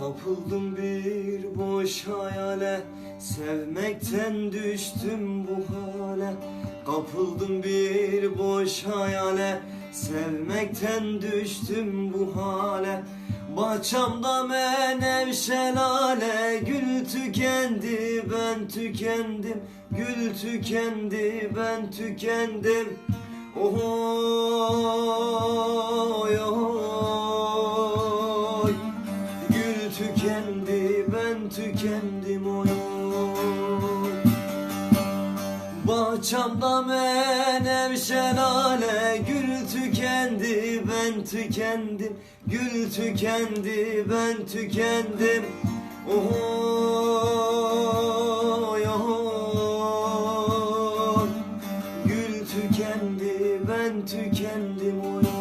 Kapıldım bir boş hayale Sevmekten düştüm bu hale. Kapıldım bir boş hayale Sevmekten düştüm bu hale. Bahçamda menev şelale Gül tükendi ben tükendim. Gül tükendi ben tükendim. Oy ben tükendim oyun. Bahçamda menevşen ale gül tükendi ben tükendim. Gül tükendi ben tükendim. Ohoy ohoy. Gül tükendi ben tükendim ohoy